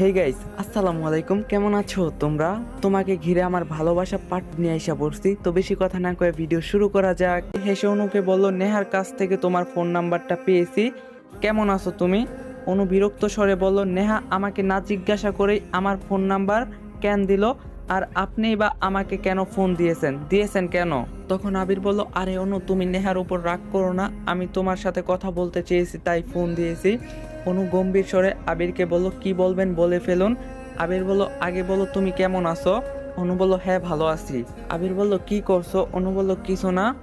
Hey guys আসসালামু আলাইকুম। কেমন আছো তোমরা? তোমাকে ঘিরে আমার ভালোবাসা পাঠ নিয়ে আইসা পড়ছি। তো বেশি কথা না কয়ে ভিডিও শুরু করা যাক। হেসে অনুকে বলল, নেহার কাছ থেকে তোমার ফোন নাম্বারটা পেয়েছি। কেমন আছো তুমি? অনু বিরক্ত স্বরে বলল, নেহা আমাকে না জিজ্ঞাসা করেই আমার ফোন নাম্বার কেন দিল? আর আপনিই বা আমাকে কেন ফোন দিয়েছেন? দিয়েছেন কেন? তখন আবির বলল, আরে অনু, তুমি নেহার উপর রাগ করো না। আমি তোমার সাথে কথা বলতে চেয়েছি, তাই ফোন দিয়েছি। অনু গম্ভীর স্বরে আবিরকে বলল, কি বলবেন বলে ফেলুন? আবির বলল, আগে বলো তুমি কেমন আছো? অনু বলল হ্যাঁ ভালো আছি। আবির বলল, কি করছ? অনু বলল, কিছু না।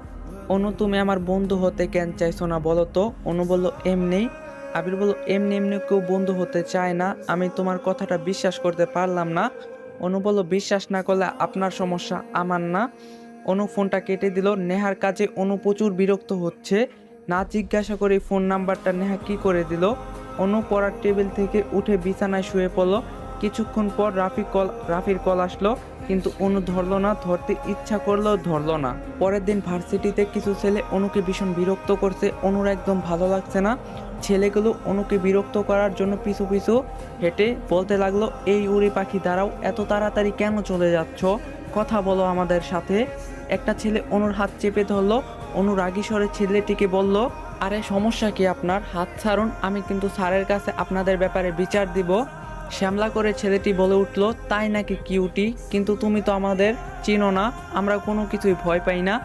অনু, তুমি আমার বন্ধু হতে কেন চাইছো না বলো তো? অনু বলল, এমনি। আবির বলল, এমনি এমনি কেউ বন্ধু হতে চায় না। আমি তোমার কথাটা বিশ্বাস করতে পারলাম না। অনু বলল, বিশ্বাস না করলে আপনার সমস্যা আমার না। অনু ফোনটা কেটে দিল, নেহার কাজে অনু প্রচুর বিরক্ত হচ্ছে। না জিজ্ঞাসা করে ফোন নাম্বারটা নেহা কি করে দিল? অনু পড়ার টেবিল থেকে উঠে বিছানায় শুয়ে পড়ল। কিছুক্ষণ পর রাফি কল রাফির কল আসলো, কিন্তু অনু ধরলো না, ধরতে ইচ্ছা করলেও ধরলো না। পরের দিন ভার্সিটিতে কিছু ছেলে অনুকে ভীষণ বিরক্ত করছে। অনুর একদম ভালো লাগছে না। ছেলেগুলো অনুকে বিরক্ত করার জন্য পিছু পিছু হেঁটে বলতে লাগল, এই উড়ি পাখি দাঁড়াও, এত তাড়াতাড়ি কেন চলে যাচ্ছ? কথা বলো আমাদের সাথে। একটা ছেলে অনুর হাত চেপে ধরলো। অনু রাগী স্বরে ছেলেটিকে বলল আরে সমস্যা কি আপনার? হাত ছাড়ুন, আমি কিন্তু স্যারের কাছে আপনাদের ব্যাপারে বিচার দিব। শ্যামলা করে ছেলেটি বলে উঠল, তাই নাকি কিউটি? কিন্তু তুমি তো আমাদের চিনো না, আমরা কোনো কিছুই ভয় পাই না।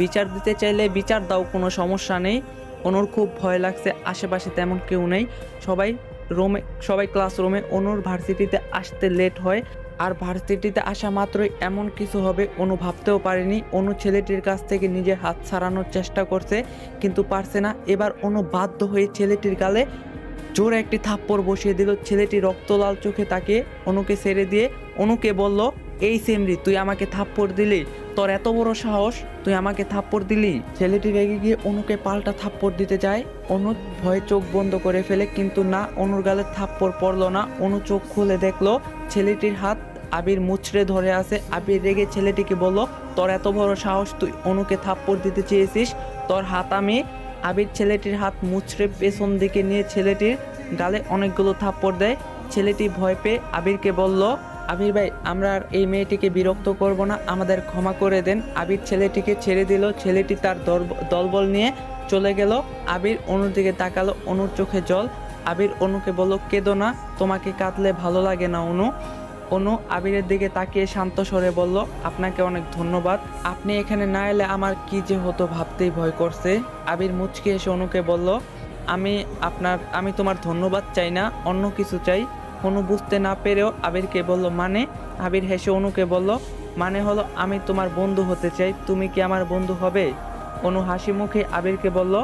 বিচার দিতে চাইলে বিচার দাও, কোনো সমস্যা নেই। অনুর খুব ভয় লাগছে, আশেপাশে তেমন কেউ নেই। সবাই রোমে, সবাই ক্লাসরুমে অনুর ভার্সিটিতে আসতে লেট হয়। আর ভার্সিটিতে আসা মাত্রই এমন কিছু হবে অনু ভাবতেও পারেনি। অনু ছেলেটির কাছ থেকে নিজের হাত ছাড়ানোর চেষ্টা করছে, কিন্তু পারছে না। এবার অনু বাধ্য হয়ে ছেলেটির গালে জোরে একটি থাপ্পড় বসিয়ে দিল। ছেলেটি রক্ত লাল চোখে তাকে অনুকে ছেড়ে দিয়ে অনুকে বলল এই সেমরি, তুই আমাকে থাপ্পড় দিলি? তোর এত বড় সাহস, তুই আমাকে থাপ্পড় দিলি? ছেলেটি রেগে গিয়ে অনুকে পাল্টা থাপ্পড় দিতে যায়। অনু ভয়ে চোখ বন্ধ করে ফেলে, কিন্তু না, অনুর গালে থাপ্পড় পড়ল না। অনু চোখ খুলে দেখল, ছেলেটির হাত আবির মুচড়ে ধরে আছে। আবির রেগে ছেলেটিকে বলল, তোর এত বড় সাহস, তুই অনুকে থাপ্পড় দিতে চেয়েছিস? তোর হাত আমি আবির ছেলেটির হাত মুচড়ে পেছন দিকে নিয়ে ছেলেটির গালে অনেকগুলো থাপ্পড় দেয়। ছেলেটি ভয় পেয়ে আবিরকে বলল আবির ভাই, আমরা এই মেয়েটিকে বিরক্ত করব না, আমাদের ক্ষমা করে দেন। আবির ছেলেটিকে ছেড়ে দিল, ছেলেটি তার দল- দলবল নিয়ে চলে গেল। আবির অনুর দিকে তাকালো, অনুর চোখে জল। আবির অনুকে বলল, কেঁদো না, তোমাকে কাঁদলে ভালো লাগে না, অনু। অনু আবিরের দিকে তাকিয়ে শান্ত স্বরে বলল, আপনাকে অনেক ধন্যবাদ। আপনি এখানে না এলে আমার কি যে হতো ভাবতেই ভয় করছে। আবির মুচকি এসে অনুকে বলল, আমি আপনার আমি তোমার ধন্যবাদ চাই না, অন্য কিছু চাই। অনু বুঝতে না পেরেও আবিরকে বলল মানে? আবির হেসে অনুকে বলল মানে হলো আমি তোমার বন্ধু হতে চাই, তুমি কি আমার বন্ধু হবে? অনু হাসি মুখে আবিরকে বলল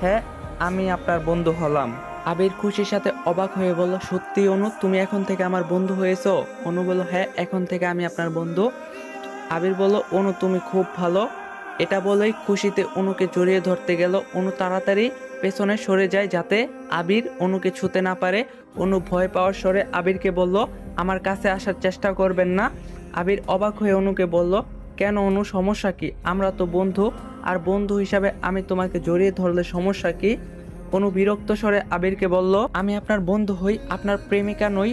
হ্যাঁ আমি আপনার বন্ধু হলাম। আবির খুশির সাথে অবাক হয়ে বলল, সত্যি অনু, তুমি এখন থেকে আমার বন্ধু হয়েছো? অনু বলল হ্যাঁ এখন থেকে আমি আপনার বন্ধু। আবির বলল, অনু, তুমি খুব ভালো। এটা বলেই খুশিতে অনুকে জড়িয়ে ধরতে গেল। অনু তাড়াতাড়ি পেছনে সরে যায় যাতে আবির অনুকে ছুতে না পারে। অনু ভয় পাওয়ার স্বরে আবিরকে বলল, আমার কাছে আসার চেষ্টা করবেন না। আবির অবাক হয়ে অনুকে বলল, কেন অনু, সমস্যা কি? আমরা তো বন্ধু, আর বন্ধু হিসাবে আমি তোমাকে জড়িয়ে ধরলে সমস্যা কি? অনু বিরক্ত স্বরে আবিরকে বলল, আমি আপনার বন্ধু হই, আপনার প্রেমিকা নই।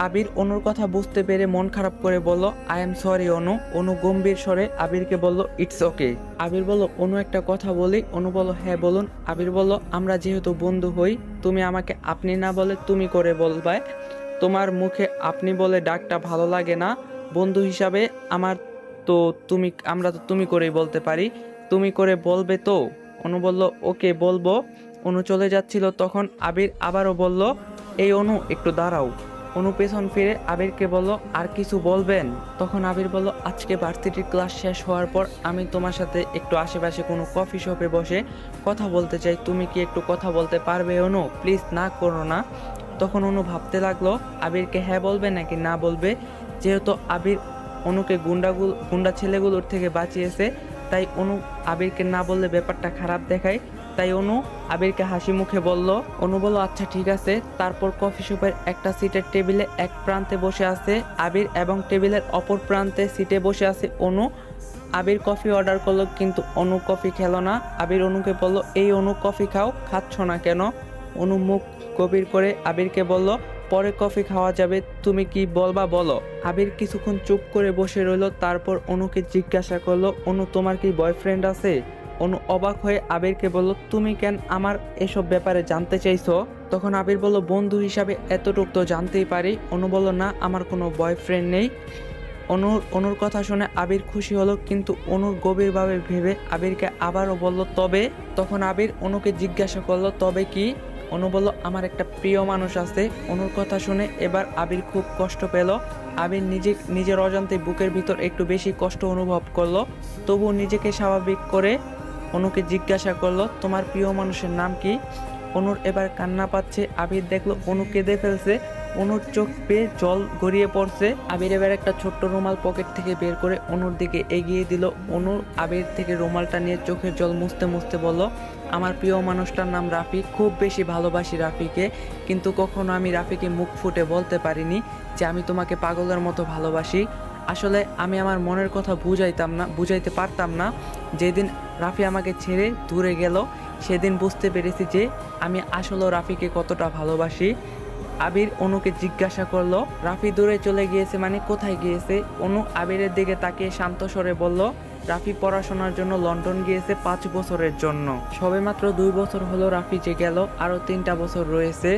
আবির অনুর কথা বুঝতে পেরে মন খারাপ করে বলল, I am sorry, Anu. Anu গম্ভীর স্বরে আবিরকে বলল, ইটস ওকে। আবির বলল, অনু একটা কথা বলি। অনু বলল হ্যাঁ বলুন। আবির বলল, আমরা যেহেতু বন্ধু হই, তুমি আমাকে আপনি না বলে তুমি করে বলবে। তোমার মুখে আপনি বলে ডাকটা ভালো লাগে না। বন্ধু হিসাবে আমার তো তুমি, আমরা তো তুমি করেই বলতে পারি। তুমি করে বলবে তো? অনু বলল, ওকে, বলব। অনু চলে যাচ্ছিল, তখন আবির আবারও বলল, এই অনু, একটু দাঁড়াও। অনু পেছন ফিরে আবিরকে বলল, আর কিছু বলবেন? তখন আবির বলল, আজকে ভার্সিটির ক্লাস শেষ হওয়ার পর আমি তোমার সাথে একটু আশেপাশে কোনো কফি শপে বসে কথা বলতে চাই। তুমি কি একটু কথা বলতে পারবে, অনু? প্লিজ না করো না। তখন অনু ভাবতে লাগল, আবিরকে হ্যাঁ বলবে নাকি না বলবে? যেহেতু আবির অনুকে গুন্ডাগুল, গুন্ডা ছেলেগুলোর থেকে বাঁচিয়েছে, তাই অনু আবিরকে না বললে ব্যাপারটা খারাপ দেখায়। তাই অনু আবিরকে হাসি মুখে বলল, অনু বলল আচ্ছা ঠিক আছে। তারপর কফি শপের একটা সিটের টেবিলে এক প্রান্তে বসে আছে আবির এবং টেবিলের অপর প্রান্তে সিটে বসে আছে অনু। আবির কফি অর্ডার করল, কিন্তু অনু কফি খেলো না। আবির অনুকে বলল, এই অনু, কফি খাও, খাচ্ছ না কেন? অনু মুখ গভীর করে আবিরকে বলল, পরে কফি খাওয়া যাবে, তুমি কি বলবা বলো। আবির কিছুক্ষণ চুপ করে বসে রইল, তারপর অনুকে জিজ্ঞাসা করল, অনু, তোমার কি বয়ফ্রেন্ড আছে? অনু অবাক হয়ে আবিরকে বলল, তুমি কেন আমার এসব ব্যাপারে জানতে চাইছো? তখন আবির বলল, বন্ধু হিসাবে এতটুক তো জানতেই পারি। অনু বলল, না, আমার কোনো বয়ফ্রেন্ড নেই। অনুর অনুর কথা শুনে আবির খুশি হলো, কিন্তু অনুর গভীরভাবে ভেবে আবিরকে আবারও বলল, তবে? তখন আবির অনুকে জিজ্ঞাসা করল, তবে কি? অনু বলল, আমার একটা প্রিয় মানুষ আছে। অনুর কথা শুনে এবার আবির খুব কষ্ট পেল। আবির নিজে, নিজের অজান্তে বুকের ভিতর একটু বেশি কষ্ট অনুভব করল। তবু নিজেকে স্বাভাবিক করে অনুকে জিজ্ঞাসা করল, তোমার প্রিয় মানুষের নাম কি? অনুর এবার কান্না পাচ্ছে, আবির দেখল অনু কেঁদে ফেলছে, অনুর চোখ পেয়ে জল গড়িয়ে পড়ছে। আবির এবার একটা ছোট্ট রুমাল পকেট থেকে বের করে অনুর দিকে এগিয়ে দিল। অনু আবির থেকে রুমালটা নিয়ে চোখের জল মুছতে মুছতে বলল, আমার প্রিয় মানুষটার নাম রাফি, খুব বেশি ভালোবাসি রাফিকে, কিন্তু কখনো আমি রাফিকে মুখ ফুটে বলতে পারিনি যে আমি তোমাকে পাগলের মতো ভালোবাসি। আসলে আমি আমার মনের কথা বুঝাইতাম না, বুঝাইতে পারতাম না। যেদিন রাফি আমাকে ছেড়ে দূরে গেল, সেদিন বুঝতে পেরেছি যে আমি আসলে রাফিকে কতটা ভালোবাসি। আবির অনুকে জিজ্ঞাসা করল, রাফি দূরে চলে গিয়েছে মানে কোথায় গিয়েছে? অনু আবিরের দিকে তাকিয়ে শান্ত স্বরে বলল, রাফি পড়াশোনার জন্য লন্ডন গিয়েছে পাঁচ বছরের জন্য। সবেমাত্র দুই বছর হলো রাফি যে গেল, আরও তিনটা বছর রয়েছে।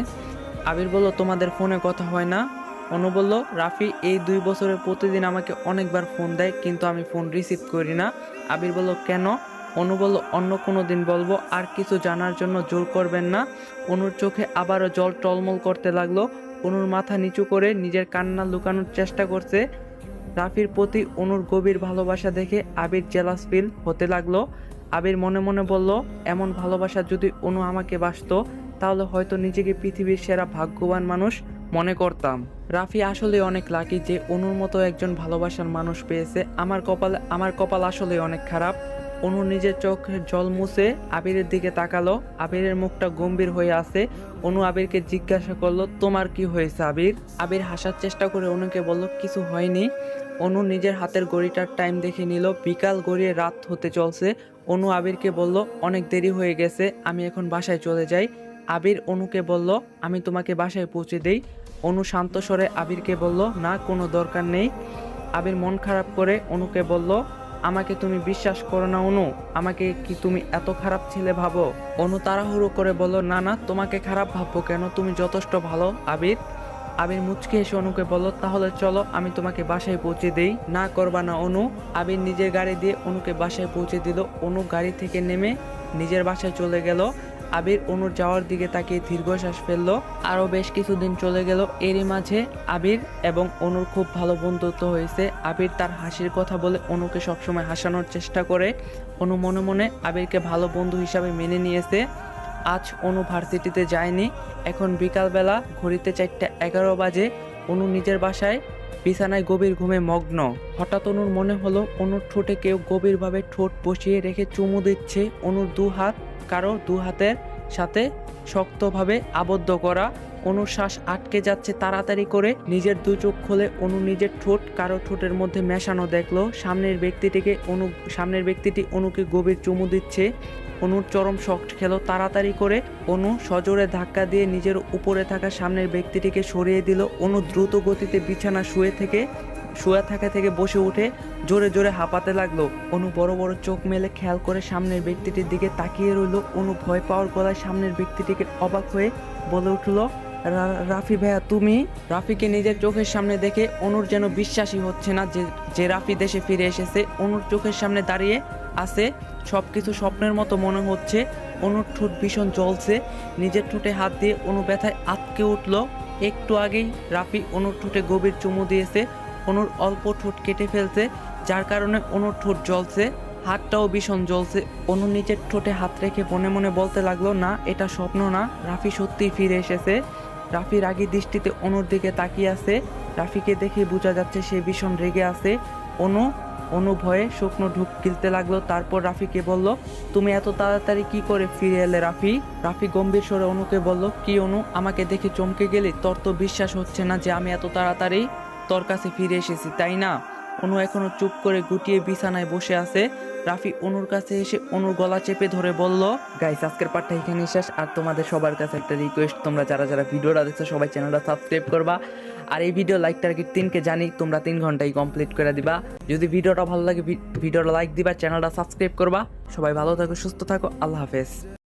আবির বলল, তোমাদের ফোনে কথা হয় না? অনু বলল, রাফি, এই দুই বছরে প্রতিদিন আমাকে অনেকবার ফোন দেয়, কিন্তু আমি ফোন রিসিভ করি না। আবির বলল, কেন? অনু বলল, অন্য কোনো দিন বলব, আর কিছু জানার জন্য জোর করবেন না। অনুর চোখে আবারও জল টলমল করতে লাগল। অনুর মাথা নিচু করে নিজের কান্না লুকানোর চেষ্টা করছে। রাফির প্রতি অনুর গভীর ভালোবাসা দেখে আবির জেলাস ফিল হতে লাগল। আবির মনে মনে বলল, এমন ভালোবাসা যদি অনু আমাকে বাসতো, তাহলে হয়তো নিজেকে পৃথিবীর সেরা ভাগ্যবান মানুষ মনে করতাম, রাফি আসলে অনেক লাকি যে অনুর মতো একজন ভালোবাসার মানুষ পেয়েছে। আমার কপালে, আমার কপাল আসলে অনেক খারাপ। অনু নিজের চোখের জল মুছে আবিরের দিকে তাকালো। আবিরের মুখটা গম্ভীর হয়ে আছে। অনু আবিরকে জিজ্ঞাসা করল, তোমার কি হয়েছে আবির? আবির হাসার চেষ্টা করে অনুকে বলল, কিছু হয়নি। অনু নিজের হাতের ঘড়িটার টাইম দেখে নিল, বিকাল গড়িয়ে রাত হতে চলছে। অনু আবিরকে বলল, অনেক দেরি হয়ে গেছে, আমি এখন বাসায় চলে যাই। আবির অনুকে বলল, আমি তোমাকে বাসায় পৌঁছে দেই। অনু শান্ত স্বরে আবিরকে বলল, না, কোনো দরকার নেই। আবির মন খারাপ করে অনুকে বলল, আমাকে তুমি বিশ্বাস করো না, অনু। আমাকে কি তুমি এত খারাপ ছেলে ভাবো? অনু তাড়াহুড়ো করে বলল, না না, তোমাকে খারাপ ভাববো কেন? তুমি যথেষ্ট ভালো, আবির। আবির মুচকে এসে অনুকে বলল, তাহলে চলো, আমি তোমাকে বাসায় পৌঁছে দেই। না, করবা না, অনু। আবির নিজের গাড়ি দিয়ে অনুকে বাসায় পৌঁছে দিল। অনু গাড়ি থেকে নেমে নিজের বাসায় চলে গেল। আবির অনুর যাওয়ার দিকে তাকিয়ে দীর্ঘশ্বাস ফেলল। আরও বেশ কিছুদিন চলে গেল এরই মাঝে আবির এবং অনুর খুব ভালো বন্ধুত্ব হয়েছে। আবির তার হাসির কথা বলে অনুকে সবসময় হাসানোর চেষ্টা করে। অনু মনে মনে আবিরকে ভালো বন্ধু হিসাবে মেনে নিয়েছে। আজ অনু ভার্সিটিতে যায়নি। এখন বিকালবেলা ঘড়িতে চারটে এগারো বাজে অনু নিজের বাসায়, বিছানায় গভীর ঘুমে মগ্ন। হঠাৎ অনুর মনে হলো অনুর ঠোঁটে কেউ গভীরভাবে ঠোঁট বসিয়ে রেখে চুমু দিচ্ছে অনুর দু হাত, কারও দু হাতের সাথে শক্তভাবে আবদ্ধ করা। অনুর শ্বাস আটকে যাচ্ছে তাড়াতাড়ি করে, নিজের দু চোখ খুলে অনু নিজের ঠোঁট, কারও ঠোঁটের মধ্যে মেশানো দেখল। সামনের ব্যক্তিটিকে অনু, সামনের ব্যক্তিটি অনুকে গভীর চুমু দিচ্ছে। অনুর চরম শখ খেলো তাড়াতাড়ি করে। অনু সজোরে ধাক্কা দিয়ে নিজের উপরে থাকা সামনের ব্যক্তিটিকে সরিয়ে দিল। অনু দ্রুত গতিতে বিছানা শুয়ে থেকে, শুয়ে থাকা থেকে বসে উঠে জোরে জোরে হাঁপাতে লাগল। অনু বড় বড় চোখ মেলে খেয়াল করে সামনের ব্যক্তিটির দিকে তাকিয়ে রইল। অনু ভয় পাওয়ার গলায় সামনের ব্যক্তিটিকে অবাক হয়ে বলে উঠল, "রা- রাফি ভাইয়া, তুমি? রাফিকে নিজের চোখের সামনে দেখে অনুর যেন বিশ্বাসই হচ্ছে না যে যে রাফি দেশে ফিরে এসেছে। অনুর চোখের সামনে দাঁড়িয়ে আছে সব কিছু স্বপ্নের মতো মনে হচ্ছে। অনুর ঠোঁট ভীষণ জ্বলছে। নিজের ঠোঁটে হাত দিয়ে অনু ব্যথায় আটকে উঠল। একটু আগেই রাফি অনুর ঠোঁটে গভীর চুমু দিয়েছে। অনুর অল্প ঠোঁট কেটে ফেলছে, যার কারণে অনুর ঠোঁট জ্বলছে। হাতটাও ভীষণ জ্বলছে। অনু নিজের ঠোঁটে হাত রেখে মনে মনে বলতে লাগল, না, এটা স্বপ্ন না। রাফি সত্যিই ফিরে এসেছে। রাফি রাগী দৃষ্টিতে অনুর দিকে তাকিয়ে আছে। রাফিকে দেখে বোঝা যাচ্ছে সে ভীষণ রেগে আছে। অনু অনু ভয়ে শুকনো ঢুক গিলতে লাগল। তারপর রাফিকে বলল, তুমি এত তাড়াতাড়ি কি করে ফিরে এলে রাফি? রাফি গম্ভীর স্বরে অনুকে বলল, কি অনু, আমাকে দেখে চমকে গেলে? তোর তো বিশ্বাস হচ্ছে না যে আমি এত তাড়াতাড়ি তোর কাছে ফিরে এসেছি, তাই না? অনু এখনও চুপ করে গুটিয়ে বিছানায় বসে আছে। রাফি অনুর কাছে এসে অনুর গলা চেপে ধরে বলল গাইস আজকের পাঠটা এখানে শেষ। আর তোমাদের সবার কাছে একটা রিকোয়েস্ট তোমরা যারা যারা ভিডিওটা দেখছ, সবাই চ্যানেলটা সাবস্ক্রাইব করবা। আর এই ভিডিও লাইক টার্গেট তিনকে জানি, তোমরা তিন ঘন্টায় কমপ্লিট করে দিবা। যদি ভিডিওটা ভালো লাগে ভিডিওটা লাইক দিবা চ্যানেলটা সাবস্ক্রাইব করবা। সবাই ভালো থাকো, সুস্থ থাকো। আল্লাহ হাফেজ।